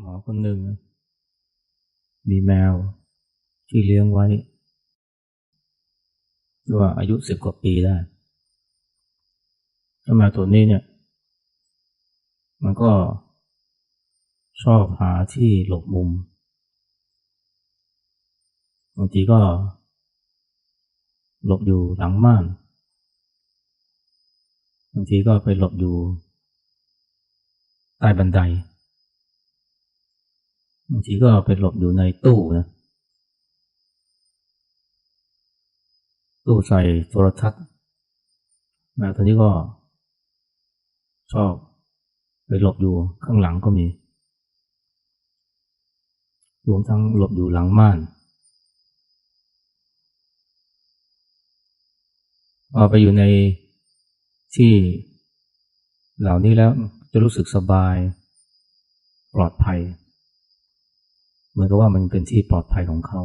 หมอคนหนึ่ง มีแมวที่เลี้ยงไว้ว่าอายุสิบกว่าปีได้เจ้าแมวตัวนี้เนี่ย มันก็ชอบหาที่หลบมุม บางทีก็ หลบอยู่หลังม่าน บางทีก็ไปหลบอยู่ใต้บันได บางทีก็ไปหลบอยู่ในตู้นะตู้ใส่โทรทัศน์แมวตัวนี้ก็ ชอบไปหลบอยู่ข้างหลังก็มี รวมทั้งหลบอยู่หลังม่านพอไปอยู่ในที่เหล่านี้แล้วจะรู้สึกสบาย ปลอดภัย มือนกับว่ามันเป็นที่ปลอดภัยของเขา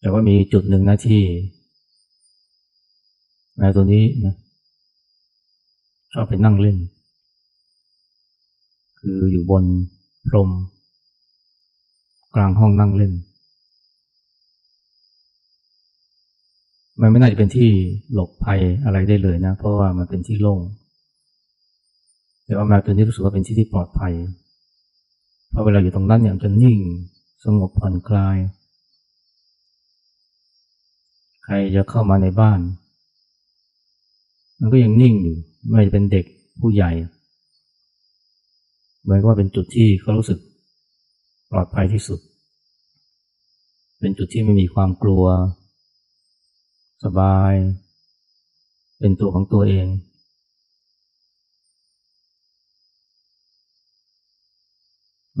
แต่ว่ามีจุดหนึ่งนะที่แมวตัวนี้นะชอบไปนั่งเล่น คืออยู่บนพรม กลางห้องนั่งเล่น มันไม่น่าจะเป็นที่หลบภัยอะไรได้เลยนะ เพราะว่ามันเป็นที่โล่งแต่ว่าแมวตัวนี้รู้สึกว่าเป็นที่ที่ปลอดภัย พราะเวลาอยู่ตรงนั้นเนี่ยจะนิ่งสงบผ่อนคลาย ใครจะเข้ามาในบ้าน มันก็ยังนิ่งอยู่ไม่เป็นเด็กผู้ใหญ่เหมือนกับว่าเป็นจุดที่เขารู้สึกปลอดภัยที่สุด เป็นจุดที่ไม่มีความกลัว สบาย เป็นตัวของตัวเอง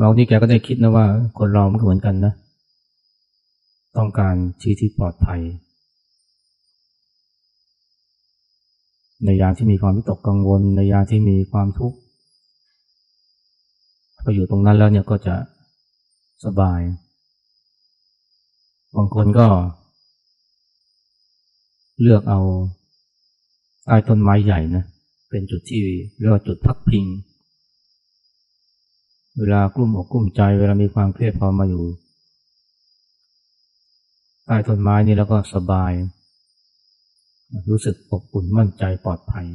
บางทีแกก็ได้คิดนะว่าคนเรามันก็เหมือนกันนะ ต้องการที่ที่ปลอดภัย ในยามที่มีความวิตกกังวล ในยามที่มีความทุกข์พออยู่ตรงนั้นแล้วเนี่ยก็จะสบาย บางคนก็ เลือกเอาใต้ต้นไม้ใหญ่นะ เป็นจุดที่เรียกว่าจุดพักพิงเเวลากลุ้มอกกลุ้มใจ เวลามีความเครียดพอมาอยู่ใต้ต้นไม้นี่แล้วก็สบาย รู้สึกอบอุ่นมั่นใจปลอดภัย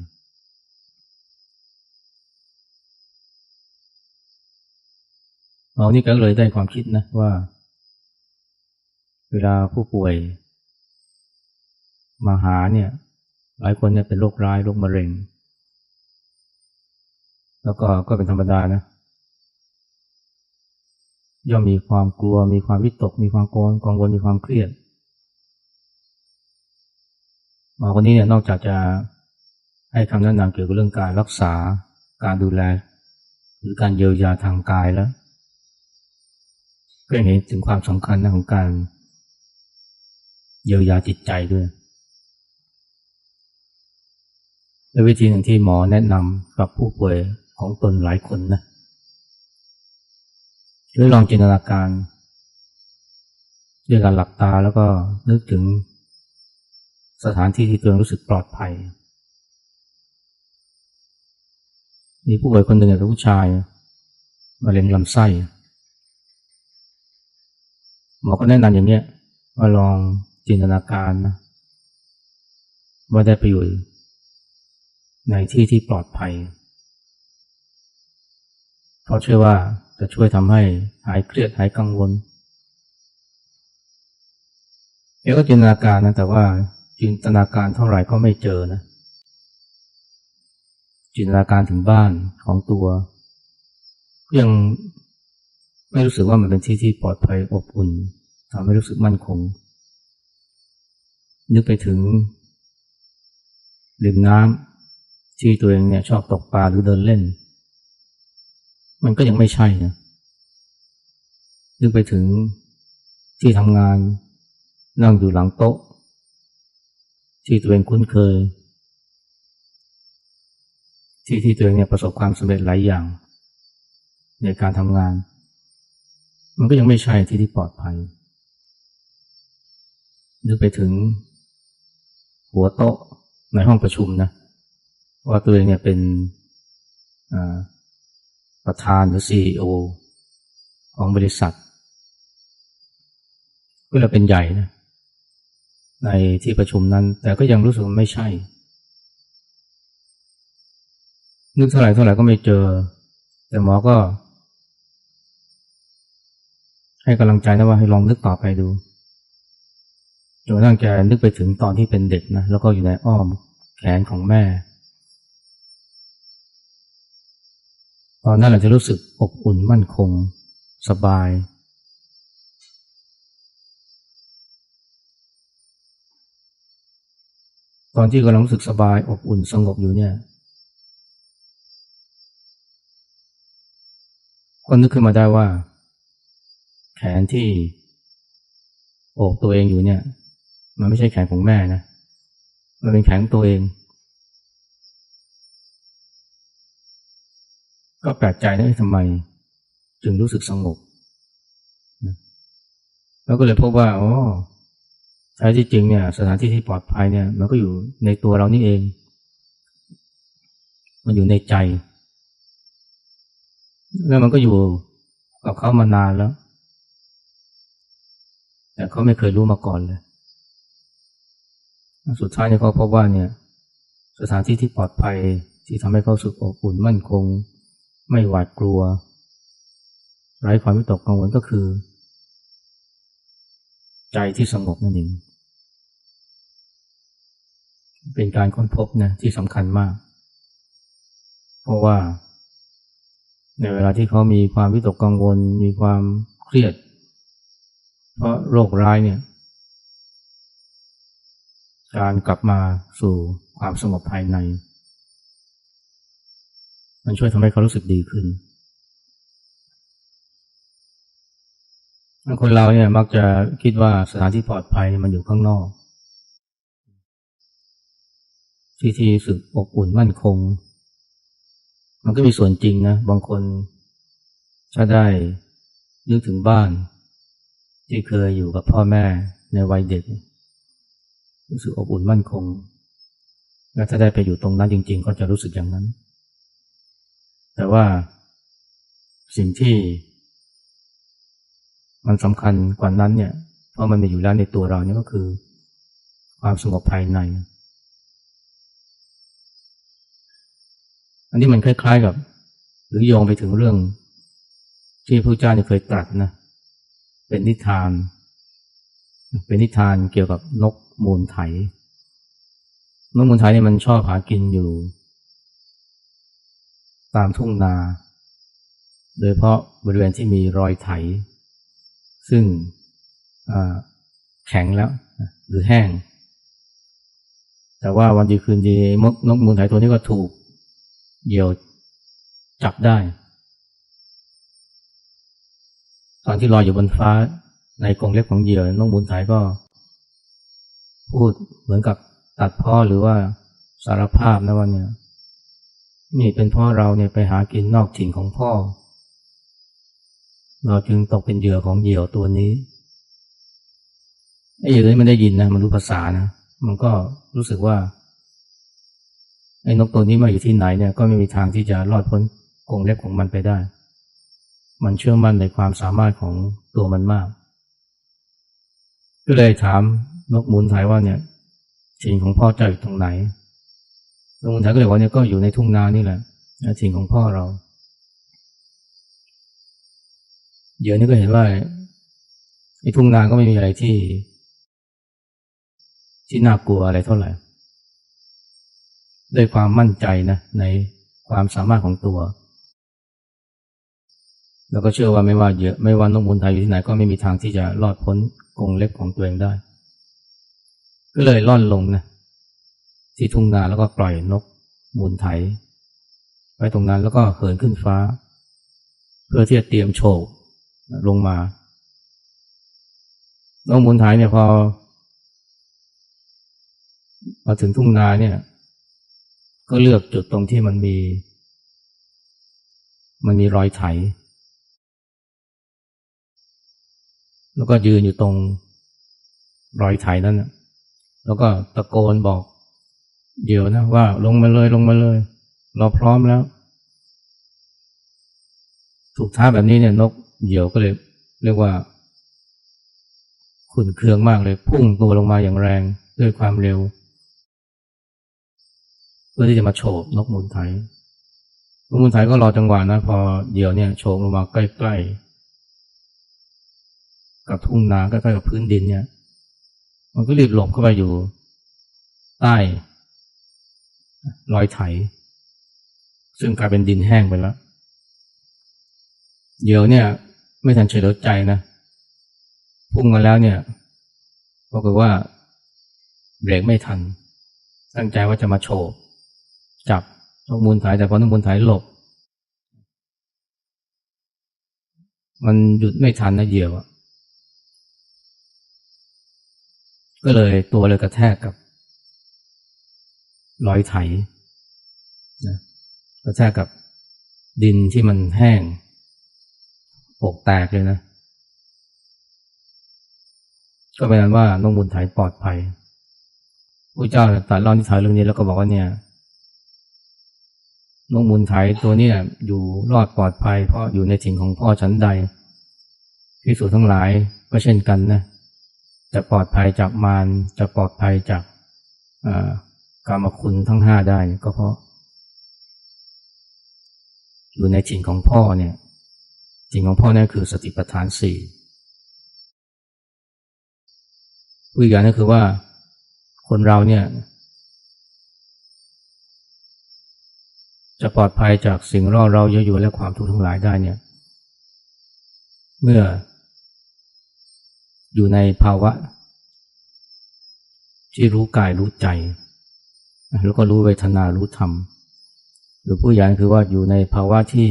เรานี่ก็เลยได้ความคิดนะว่า เวลาผู้ป่วย มาหาเนี่ย หลายคนเนี่ยเป็นโรคร้ายโรคมะเร็ง แล้วก็ก็เป็นธรรมดานะ ย่อมมีความกลัว มีความวิตก มีความกังวลกังวลมีความเครียดหมอคนนี้เนี่ยนอกจากจะให้คำแนะนำเกี่ยวกับเรื่องการรักษาการดูแล หรือการเยียวยาทางกายแล้วก็เห็นถึงความสำคัญของการเยียวยาจิตใจด้วยและวิธีหนึ่งที่หมอแนะนำกับผู้ป่วยของตนหลายคนนะ คือลองจินตนาการด้วยการหลับตาแล้วก็นึกถึงสถานที่ที่ตัวเองรู้สึกปลอดภัย มีผู้ป่วยคนหนึ่งเป็นผู้ชายมะเร็งลำไส้หมอก็แนะนำอย่างเนี้ยว่าลองจินตนาการนะว่าได้ไปอยู่ในที่ที่ปลอดภัย เพราะเชื่อว่าจะช่วยทำให้หายเครียดหายกังวลเอก็จินตนาการนะแต่ว่าจินตนาการเท่าไหร่ก็ไม่เจอนะ จินตนาการถึงบ้านของตัว ยังไม่รู้สึกว่ามันเป็นที่ที่ปลอดภัยอบอุ่นทำให้รู้สึกมั่นคง นึกไปถึงริมน้ำที่ตัวเองเนี่ยชอบตกปลาหรือเดินเล่น มันก็ยังไม่ใช่นะนึกไปถึงที่ทำงานนั่งอยู่หลังโต๊ะ ที่ตัวเองคุ้นเคย ที่ที่ตัวเองเนี่ยประสบความสำเร็จหลายอย่าง ในการทำงาน มันก็ยังไม่ใช่ที่ที่ปลอดภัยนึกไปถึง หัวโต๊ะในห้องประชุมนะว่าตัวเองเนี่ยเป็น ประธานหรือซีอของบริษัทก็เลยเป็นใหญ่นะในที่ประชุมนั้น แต่ก็ยังรู้สึกไม่ใช่ นึกเท่าไหร่เท่าไหร่ก็ไม่เจอ แต่หมอก็ ให้กำลังใจนะว่าให้ลองนึกต่อไปดูจนกระทั่งแกนึกไปถึงตอนที่เป็นเด็กนะแล้วก็อยู่ในอ้อมแขนของแม่ ตอนนั้นเราจะรู้สึกอบอุ่นมั่นคงสบาย ตอนที่กำลังรู้สึกสบายอบอุ่นสงบอยู่เนี่ยก็นึกขึ้นมาได้ว่า แขนที่โอบตัวเองอยู่เนี่ย มันไม่ใช่แขนของแม่นะ มันเป็นแขนของตัวเอง ก็แปลกใจนะทำไม จึงรู้สึกสงบแล้วก็เลยพบว่าอ๋อแท้ที่จริงเนี่ย สถานที่ที่ปลอดภัยเนี่ย มันก็อยู่ในตัวเรานี่เอง มันอยู่ในใจ แล้วมันก็อยู่กับเขามานานแล้ว แต่เขาไม่เคยรู้มาก่อนเลย สุดท้ายเนี่ยเขาพบว่าเนี่ย สถานที่ที่ปลอดภัยที่ทำให้เขาสุขอบอุ่นมั่นคง ไม่หวาดกลัวไร้ความวิตกกังวลก็คือ ใจที่สงบนั่นเองเป็นการค้นพบนะที่สำคัญมาก เพราะว่า ในเวลาที่เขามีความวิตกกังวล มีความเครียด เพราะโรคร้ายเนี่ย การกลับมาสู่ความสงบภายใน มันช่วยทำให้เขารู้สึกดีขึ้น คนเราเนี่ยมักจะคิดว่าสถานที่ปลอดภัยมันอยู่ข้างนอก ที่ที่รู้สึกอบอุ่นมั่นคง มันก็มีส่วนจริงนะ บางคนถ้าได้นึกถึงบ้าน ที่เคยอยู่กับพ่อแม่ในวัยเด็ก รู้สึกอบอุ่นมั่นคง และถ้าได้ไปอยู่ตรงนั้นจริง ๆ ก็จะรู้สึกอย่างนั้น แต่ว่าสิ่งที่มันสำคัญกว่านั้นเนี่ย เพราะมันมีอยู่แล้วในตัวเราเนี่ยก็คือ ความสงบภายใน อันนี้มันคล้าย ๆกับ หรือโยงไปถึงเรื่อง ที่พระเจ้าเคยตรัสนะ เป็นนิทาน เป็นนิทานเกี่ยวกับนกมูลไถนกมูลไถเนี่ยมันชอบหากินอยู่ ตามทุ่งนา โดยเพราะบริเวณที่มีรอยไถ ซึ่งแข็งแล้วหรือแห้ง แต่ว่าวันดีคืนดีนกมูลไถตัวนี้ก็ถูกเหยี่ยวจับได้ ตอนที่ลอยอยู่บนฟ้าในกรงเล็บของเหยื่อน้องบุญไถก็พูดเหมือนกับตัดพ่อหรือว่าสารภาพนะว่าเนี่ย นี่เป็นพ่อเราเนี่ยไปหากินนอกถิ่นของพ่อ เราจึงตกเป็นเหยื่อของเหยี่ยวตัวนี้ไอ้เหยื่อนี้มันได้ยินนะมันรู้ภาษานะมันก็รู้สึกว่าไอ้นกตัวนี้มาอยู่ที่ไหนเนี่ยก็ไม่มีทางที่จะรอดพ้นกรงเล็บของมันไปได้ มันเชื่อมั่นในความสามารถของตัวมันมาก ก็เลยถามนกมูลไทยว่าเนี่ยถิ่นของพ่อเจ้าอยู่ตรงไหน นกมูลไทยก็เลยว่าเนี่ยก็อยู่ในทุ่งนานี่แหละถิ่นของพ่อเรา เดี๋ยวนี้ก็เห็นว่าไอ้ทุ่งนาก็ไม่มีอะไรที่ ที่น่ากลัวอะไรเท่าไหร่ด้วยความมั่นใจนะในความสามารถของตัว แล้วก็เชื่อว่าไม่ว่าเยอะไม่ว่านกมูลไทยอยู่ที่ไหนก็ไม่มีทางที่จะรอดพ้นกรงเล็บของตัวเองได้ ก็เลยล่อนลงนะ ที่ทุ่งนาแล้วก็ปล่อยนกมูลไทยไว้ตรงนั้นแล้วก็เหินขึ้นฟ้า เพื่อที่จะเตรียมโฉบลงมานกมูลไทยเนี่ยพอมาถึงทุ่งนาเนี่ย ก็เลือกจุดตรงที่มันมี มันมีรอยไถ แล้วก็ยืนอยู่ตรงรอยไถนั้นแล้วก็ตะโกนบอก เดี๋ยวนะว่าลงมาเลยลงมาเลย เราพร้อมแล้ว ถูกท้าแบบนี้เนี่ยนกเหยี่ยวก็เลย เรียกว่า ขุนเคืองมากเลย พุ่งตัวลงมาอย่างแรงด้วยความเร็ว เพื่อที่จะมาโฉบนกมูลไทยนกมูลไทยก็รอจังหวะนะพอเหยี่ยวเนี่ยโฉบลงมาใกล้ๆกับทุ่งนาใกล้ๆกับพื้นดินเนี่ย มันก็รีบหลบเข้าไปอยู่ ใต้ รอยไถ ซึ่งกลายเป็นดินแห้งไปแล้วเหยี่ยวเนี่ย ไม่ทันเฉลียวใจนะพุ่งมาแล้วเนี่ยปรากฏว่าเบรกไม่ทัน ตั้งใจว่าจะมาโฉบจับนกมูลไถแต่พอนกมูลไถหลบ มันหยุดไม่ทันนะเหยี่ยวอก็เลยตัวเลยกระแทกกับรอยไถ นะกระแทกกับดินที่มันแห้งอกแตกเลยนะ ก็เป็นนั้นว่านกบุญไถปลอดภัยพระเจ้าตรัสเล่านิทานเรื่องนี้แล้วก็บอกว่าเนี่ยนกบุญไถตัวนี้อยู่รอดปลอดภัย เพราะอยู่ในถิ่นของพ่อชั้นใดพิสูจทั้งหลายก็เช่นกันนะจะปลอดภัยจากมารจะปลอดภัยจากกรรมคุณทั้งห้าได้ ก็เพราะ อยู่ในถิ่นของพ่อเนี่ยถิ่นของพ่อนั่นคือสติปัฏฐานสี่อีกางนึงคือว่าคนเราเนี่ย จะปลอดภัยจากสิ่งรอเราเยอะอยู่และความทุกข์ทั้งหลายได้เนี่ย เมื่อ อยู่ในภาวะ ที่รู้กายรู้ใจ แล้วก็รู้เวทนารู้ธรรม หรือผู้ใหญ่คือว่าอยู่ในภาวะที่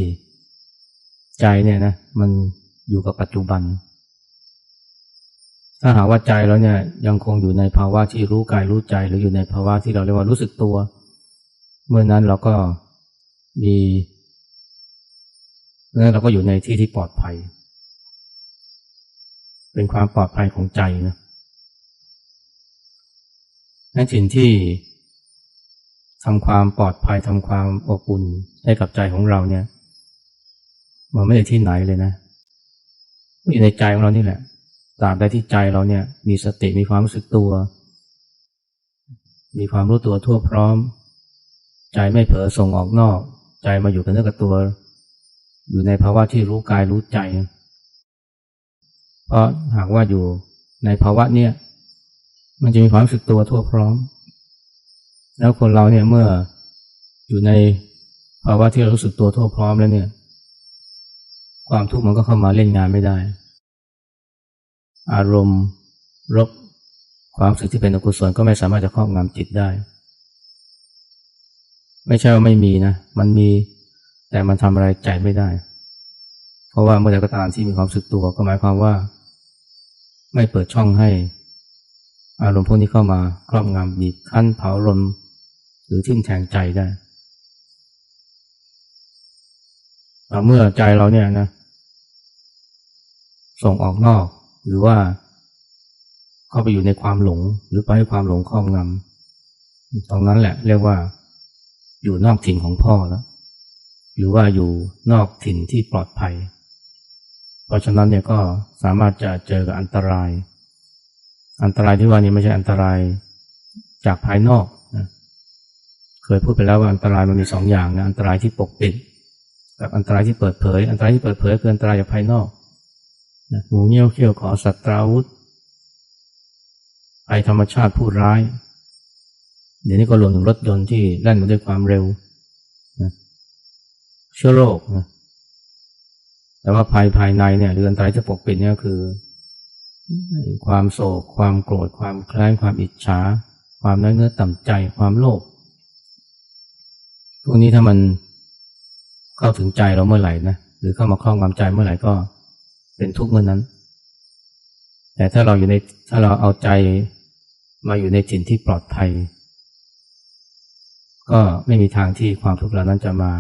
ใจเนี่ยนะมันอยู่กับปัจจุบัน ถ้าหาว่าใจเราเนี่ยยังคงอยู่ในภาวะที่รู้กายรู้ใจ หรืออยู่ในภาวะที่เราเรียกว่ารู้สึกตัว เมื่อนั้นเราก็มีเมื่อเราก็อยู่ในที่ที่ปลอดภัย เป็นความปลอดภัยของใจนะนั่นสิ่งที่ ทำความปลอดภัยทำความอบอุ่นให้กับใจของเราเนี่ย มันไม่ได้ที่ไหนเลยนะอยู่ในใจของเรานี่แหละตราบใดที่ใจเราเนี่ย มีสติมีความรู้สึกตัว มีความรู้ตัวทั่วพร้อม ใจไม่เผลอส่งออกนอก ใจมาอยู่กับเนื้อกับตัว อยู่ในภาวะที่รู้กายรู้ใจ เพราะหากว่าอยู่ในภาวะเนี่ยมันจะมีความรู้สึกตัวทั่วพร้อม แล้วคนเราเนี่ยเมื่ออยู่ในภาวะที่รู้สึกตัวทั่วพร้อมแล้วเนี่ย ความทุกข์มันก็เข้ามาเล่นงานไม่ได้ อารมณ์รบความสึกที่เป็นอกุศลก็ไม่สามารถจะครอบงำจิตได้ ไม่ใช่ว่าไม่มีนะ มันมีแต่มันทำอะไรใจไม่ได้ เพราะว่าเมื่อใดก็ตามที่มีความสึกตัวก็หมายความว่า ไม่เปิดช่องให้ อารมณ์พวกนี้เข้ามาครอบงำบีบคั้นเผาลม หรือทิ่มแทงใจได้เมื่อใจเราเนี่ยนะ ส่งออกนอกหรือว่าเข้าไปอยู่ในความหลง หรือไปให้ความหลงครอบงำตรงนั้นแหละเรียกว่า อยู่นอกถิ่นของพ่อแล้วหรือว่าอยู่นอกถิ่นที่ปลอดภัย เพราะฉะนั้นเนี่ยก็สามารถจะเจอกับอันตราย อันตรายที่ว่านี้ไม่ใช่อันตรายจากภายนอก เคยพูดไปแล้วว่าอันตรายมันมีสองอย่างนะอันตรายที่ปกปิด กับอันตรายที่เปิดเผย อันตรายที่เปิดเผยคืออันตรายจากภายนอกงูเงี้ยวเขี้ยวขอสัตว์ตราวุธภัยธรรมชาติผู้ร้าย เดี๋ยวนี้ก็รวมถึงรถยนต์ที่แล่นมาด้วยความเร็วนะเชื้อโรคนะแต่ว่าภัยภายในเนี่ยหรืออันตรายที่ปกปิดเนี่ยคือ ความโศก ความโกรธ ความแค้นความอิจฉา ความน้อยเนื้อต่ำใจ ความโลภ พวกนี้ถ้ามันเข้าถึงใจเราเมื่อไหร่นะหรือเข้ามาคล้องความใจเมื่อไหร่ก็เป็นทุกข์เมื่อนั้น แต่ถ้าเราอยู่ในถ้าเราเอาใจมาอยู่ในถิ่นที่ปลอดภัย ก็ไม่มีทางที่ความทุกข์เหล่านั้นจะมา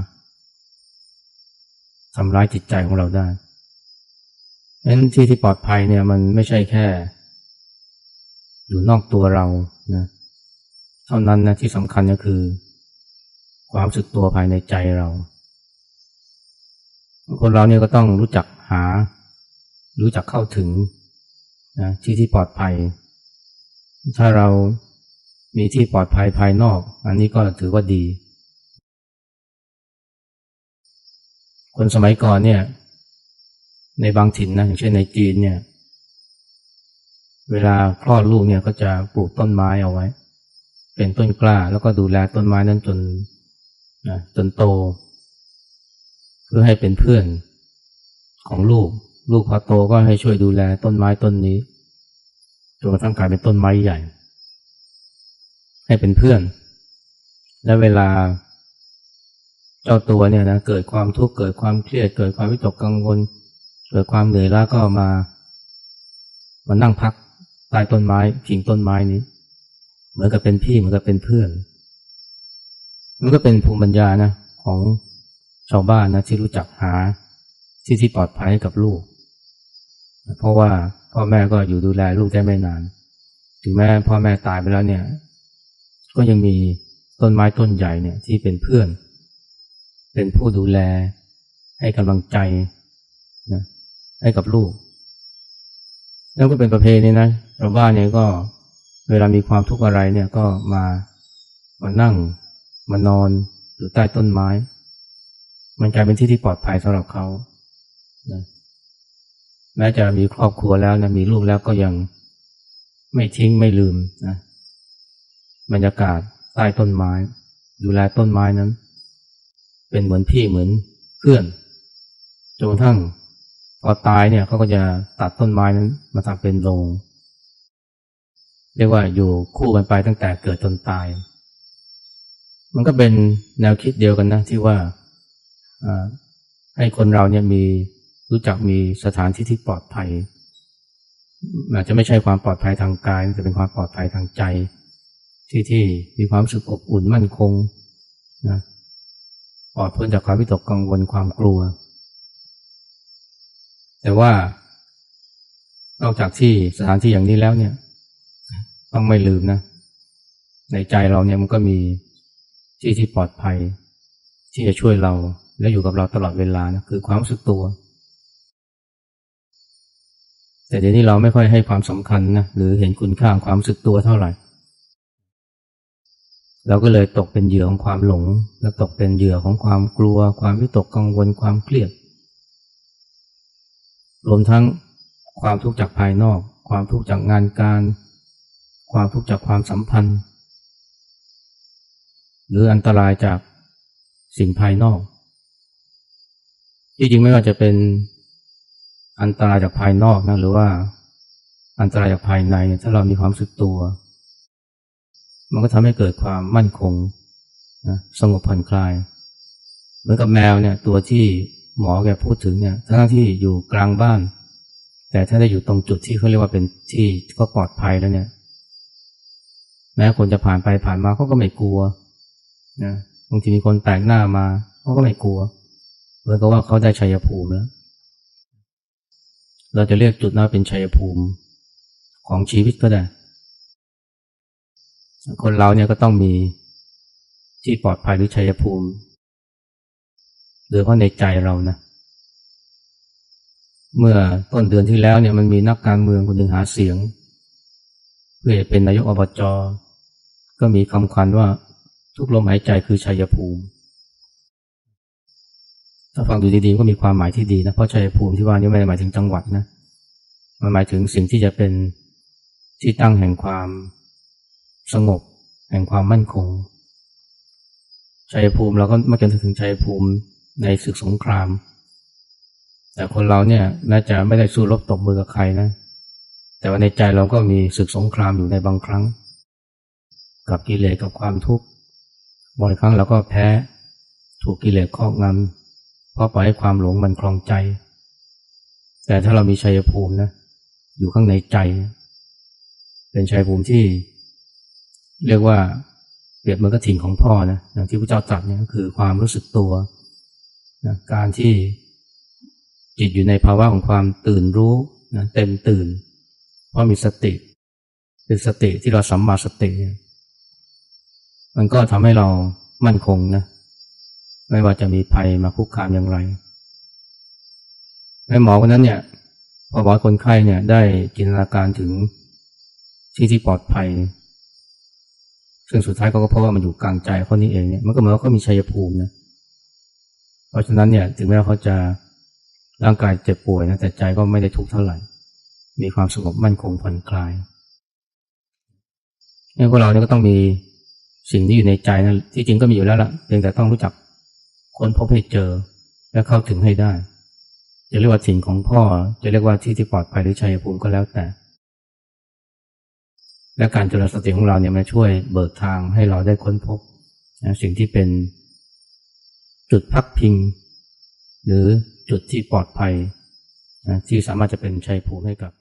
ทำร้ายจิตใจของเราได้เพราะฉะนั้นที่ที่ปลอดภัยเนี่ยมันไม่ใช่แค่ อยู่นอกตัวเรานะเท่านั้นนะที่สำคัญก็คือ ความสึกตัวภายในใจเรา คนเราเนี่ยก็ต้องรู้จักหา รู้จักเข้าถึงนะที่ที่ปลอดภัย ถ้าเรามีที่ปลอดภัยภายนอก อันนี้ก็ถือว่าดี คนสมัยก่อนเนี่ย ในบางถิ่นนะอย่างเช่นในจีนเนี่ย เวลาคลอดลูกเนี่ยก็จะปลูกต้นไม้เอาไว้ เป็นต้นกล้า แล้วก็ดูแลต้นไม้นั้นจน นะจนโต เพื่อให้เป็นเพื่อนของลูก ลูกพอโตก็ให้ช่วยดูแลต้นไม้ต้นนี้จนกระทั่งกลายเป็นต้นไม้ใหญ่ ให้เป็นเพื่อน และเวลา เจ้าตัวเนี่ยนะเกิดความทุกข์เกิดความเครียดเกิดความวิตกกังวล เกิดความเหนื่อยล้าก็มามานั่งพักใต้ต้นไม้พิงต้นไม้นี้ เหมือนกับเป็นพี่เหมือนกับเป็นเพื่อน มันก็เป็นภูมิปัญญานะของชาวบ้านนะที่รู้จักหาที่ที่ปลอดภัยให้กับลูก เพราะว่าพ่อแม่ก็อยู่ดูแลลูกได้ไม่นาน ถึงแม้พ่อแม่ตายไปแล้วเนี่ย ก็ยังมีต้นไม้ต้นใหญ่เนี่ยที่เป็นเพื่อน เป็นผู้ดูแล ให้กำลังใจนะให้กับลูก แล้วก็เป็นประเพณีนะชาวบ้านเนี่ยก็เวลามีความทุกข์อะไรเนี่ยก็มามานั่ง มานอนอยู่ใต้ต้นไม้ มันกลายเป็นที่ที่ปลอดภัยสำหรับเขานะแม้จะมีครอบครัวแล้วนะมีลูกแล้วก็ยังไม่ทิ้งไม่ลืมนะบรรยากาศใต้ต้นไม้ ดูแลต้นไม้นั้น เป็นเหมือนพี่เหมือนเพื่อนจนกระทั่งพอตายเนี่ยเขาก็จะตัดต้นไม้นั้นมาทำเป็นโรงเรียกว่าอยู่คู่กันไปตั้งแต่เกิดจนตาย มันก็เป็นแนวคิดเดียวกันนะที่ว่าให้คนเราเนี่ยมีรู้จักมีสถานที่ที่ปลอดภัยอาจจะไม่ใช่ความปลอดภัยทางกายแต่เป็นความปลอดภัยทางใจ ที่ที่มีความรู้สึกอบอุ่นมั่นคงนะปลอดพ้นจากความวิตกกังวลความกลัว แต่ว่านอกจากที่สถานที่อย่างนี้แล้วเนี่ย ต้องไม่ลืมนะ ในใจเราเนี่ยมันก็มี ที่ที่ปลอดภัย ที่จะช่วยเราและอยู่กับเราตลอดเวลานะคือความรู้สึกตัว แต่เดี๋ยวนี้เราไม่ค่อยให้ความสำคัญนะหรือเห็นคุณค่าของความรู้สึกตัวเท่าไหร่ เราก็เลยตกเป็นเหยื่อของความหลง และตกเป็นเหยื่อของความกลัว ความวิตกกังวลความเครียด รวมทั้งความทุกข์จากภายนอก ความทุกข์จากงานการ ความทุกข์จากความสัมพันธ์ หรืออันตรายจากสิ่งภายนอกที่จริงไม่ว่าจะเป็นอันตรายจากภายนอกนะหรือว่าอันตรายจากภายในถ้าเรามีความสึกตัว มันก็ทำให้เกิดความมั่นคงนะสงบผ่อนคลาย เหมือนกับแมวเนี่ยตัวที่หมอแกพูดถึงเนี่ยทั้งที่อยู่กลางบ้าน แต่ถ้าได้อยู่ตรงจุดที่เขาเรียกว่าเป็นที่ก็ปลอดภัยแล้วเนี่ย แม้คนจะผ่านไปผ่านมาเขาก็ไม่กลัว นะบางทีมีคนแปลกหน้ามาเขาก็ไม่กลัวเหมือนกับว่าเขาได้ชัยภูมิแล้ว เราจะเรียกจุดนั้นเป็นชัยภูมิของชีวิตก็ได้ คนเราเนี่ยก็ต้องมีที่ปลอดภัยหรือชัยภูมิโดยเฉพาะในใจเรานะ เมื่อต้นเดือนที่แล้วเนี่ยมันมีนักการเมืองคนหนึ่งหาเสียง เพื่อเป็นนายกอบจก็มีคำควันว่า ทุกลมหายใจคือชัยภูมิ ถ้าฟังดูดีๆก็มีความหมายที่ดีนะ เพราะชัยภูมิที่ว่านี้ไม่ได้หมายถึงจังหวัดนะ มันหมายถึงสิ่งที่จะเป็นที่ตั้งแห่งความสงบ แห่งความมั่นคง ชัยภูมิเราก็ม่กันถึงชัยภูมิในศึกสงคราม แต่คนเราเนี่ยแม้จะไม่ได้สู้รบตบมือกับใครนะ แต่ว่าในใจเราก็มีศึกสงครามอยู่ในบางครั้ง กับกิเลสกับความทุกข์ บ่อยครั้งเราก็แพ้ถูกกิเลสครอบงำเพราะปล่อยให้ความหลงมันคลองใจ แต่ถ้าเรามีชัยภูมินะอยู่ข้างในใจ เป็นชัยภูมิที่ เรียกว่าเปรียบเหมือนกับถิ่นของพ่อนะอย่างที่พระเจ้าตรัสเนี่ยคือความรู้สึกตัวนะการที่จิตอยู่ในภาวะของความตื่นรู้นะเต็มตื่น เพราะมีสติเป็นสติที่เราสัมมาสติ มันก็ทำให้เรามั่นคงนะ ไม่ว่าจะมีภัยมาคุกคามอย่างไรในหมอคนนั้นเนี่ยพอบอกคนไข้เนี่ยได้จินตนาการถึงที่ที่ปลอดภัย ซึ่งสุดท้ายเขาก็เพราะว่ามันอยู่กลางใจเขานี่เองเนี่ยมันก็เหมือนว่าเขามีชัยภูมินะเพราะฉะนั้นเนี่ยถึงแม้ว่าเขาจะร่างกายเจ็บป่วยนะแต่ใจก็ไม่ได้ทุกข์เท่าไหร่ มีความสงบมั่นคงผ่อนคลายเนี่ยพวกเราเนี่ยก็ต้องมี สิ่งที่อยู่ในใจนะที่จริงก็มีอยู่แล้วล่ะเพียงแต่ต้องรู้จักค้นพบให้เจอ และเข้าถึงให้ได้ จะเรียกว่าถิ่นของพ่อ จะเรียกว่าที่ที่ปลอดภัยหรือชัยภูมิก็แล้วแต่ และการเจริญสติของเราเนี่ยมันช่วยเบิกทางให้เราได้ค้นพบนะสิ่งที่เป็นจุดพักพิง หรือจุดที่ปลอดภัยนะที่สามารถจะเป็นชัยภูมิให้กับ